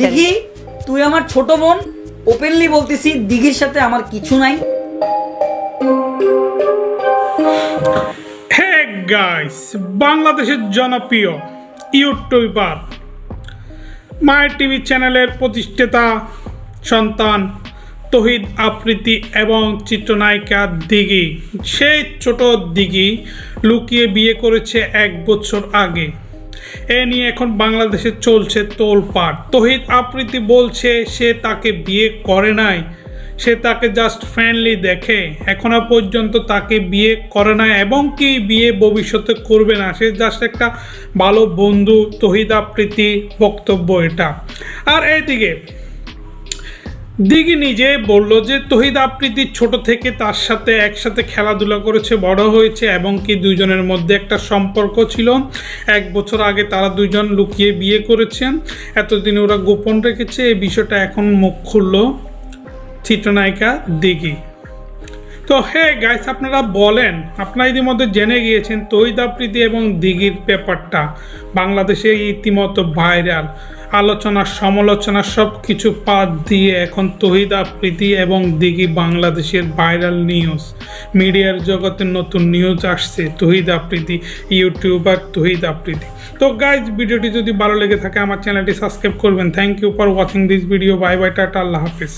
দিঘি তুই আমার ছোট বোন। ওপেনলি বলতেছি দিঘির সাথে আমার কিছু নাই। হে গাইস বাংলাদেশের জনপ্রিয় ইউটিউবার মায়ের টিভি চ্যানেলের প্রতিষ্ঠাতা সন্তান তহিদ আফ্রিতি এবং চিত্রনায়িকা দিঘি। সেই ছোট দিঘি লুকিয়ে বিয়ে করেছে এক বছর আগে। এ নিয়ে এখন বাংলাদেশে চলছে তোলপাট তহিদ আপ্রীতি বলছে, সে তাকে বিয়ে করে নাই। সে তাকে জাস্ট ফ্রেন্ডলি দেখে। এখনও পর্যন্ত তাকে বিয়ে করে না এবং কি বিয়ে ভবিষ্যতে করবে না, সে জাস্ট একটা ভালো বন্ধু। তহিদ আপ্রীতি বক্তব্য এটা। আর এইদিকে দিঘি নিজে বলল যে তহিদ আফ্রিদি ছোট থেকে তার সাথে একসাথে খেলাধুলা করেছে, বড় হয়েছে এবং কি দুজনের মধ্যে একটা সম্পর্ক ছিল। এক বছর আগে তারা দুজন লুকিয়ে বিয়ে করেছেন। এতদিন ওরা গোপন রেখেছে, এই বিষয়টা এখন মুখ খুলল চিত্রনায়িকা দিঘি। তো হে গাইস আপনারা বলেন, আপনারা ইতিমধ্যে জেনে গিয়েছেন তৈদ আফ্রিদি এবং দিঘির ব্যাপারটা। বাংলাদেশে ইতিমধ্যে ভাইরাল আলোচনা, সমালোচনা সব কিছু পাত দিয়ে এখন তহিদ আফ্রিদি এবং দিঘি বাংলাদেশের ভাইরাল নিউজ মিডিয়ার জগতে নতুন নিউজ আসছে তহিদ আফ্রিদি ইউটিউবার তহিদ আফ্রিদি তো গাইজ ভিডিওটি যদি ভালো লেগে থাকে, আমার চ্যানেলটি সাবস্ক্রাইব করবেন। Thank you for watching this video bye bye tata, আল্লাহ হাফিজ।